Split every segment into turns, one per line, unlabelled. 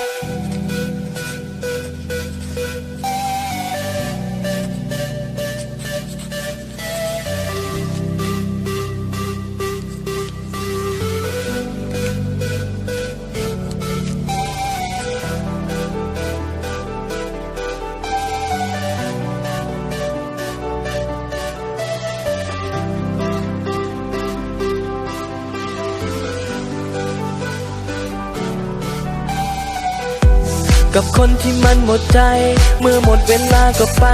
Música กับคนที่มันหมดใจ เมื่อหมดเวลาก็ไป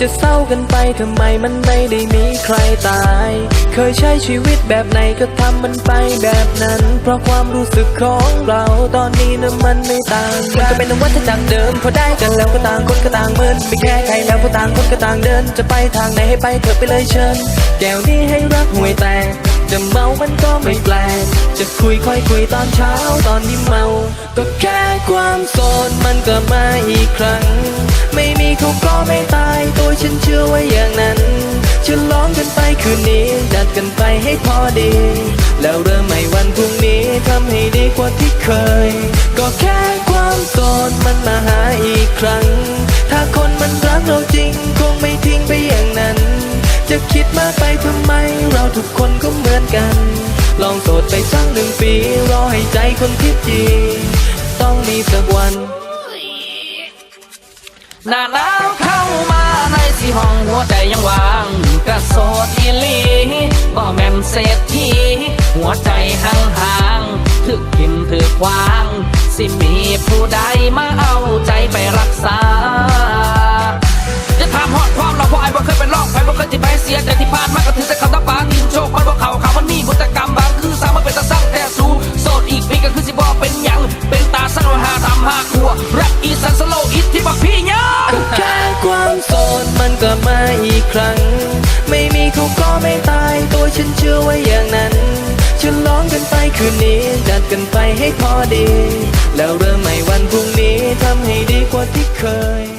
จะเศร้ากันไปทำไมมันไม่ได้มีใครตาย เคยใช้ชีวิตแบบไหนก็ทำมันไปแบบนั้น เพราะความรู้สึกของเราตอนนี้นะมันไม่ต่างกันมันก็เป็นวัฏจักรเดิมพอได้กันแล้วก็ต่างคนก็ต่างเมินไม่แค่ใครแล้วก็ต่างคนก็ต่างเดิน จะไปทางไหนให้ไปเถอะไปเลยเชิญ แก้วนี้ให้รักห่วยแตกจะเมามันก็ไม่แปลกจะคุยค่อยคุยตอนเช้าตอนที่เมา ก็แค่ความส มันก็มาอีกครั้ง ไม่มีเขาก็ไม่ตาย ตัวฉันเชื่อว่าอย่างนั้นฉลองกันไปคืนนี้จัดกันไปให้พอดี แล้วเริ่มใหม่วันพรุ่งนี้ทำให้ดีกว่าที่เคย ก็แค่ความโสดมันมาหาอีกครั้ง ถ้าคนมันรักเราจริง คงไม่ทิ้งไปอย่างนั้น จะคิดมากไปทำไม เราทุกคนก็เหมือนกัน ลองโสดไปสักหนึ่งปี รอให้ใจคนคิดจริงต้องมีสักวัน
หน้าหนาวเข้ามาในสี่ห้องหัวใจยังว่างกระโสดอีลีบ่แม่นเศรษฐีหัวใจห่างห่างๆถึกกินถึกวาง สิมีผู้ใดมาเอาใจไปรักษาจะถามฮอดความเราเพราะไอ้บ่เคยเป็นลอกไปบ่เคยที่ไปเสียใจที่พา
อีกครั้ง ไม่มีเขาก็ไม่ตาย ตัวฉันเชื่อไว้อย่างนั้นฉลองกันไปคืนนี้ จัดกันไปให้พอดี แล้วเริ่มใหม่วันพรุ่งนี้ทำให้ดีกว่าที่เคย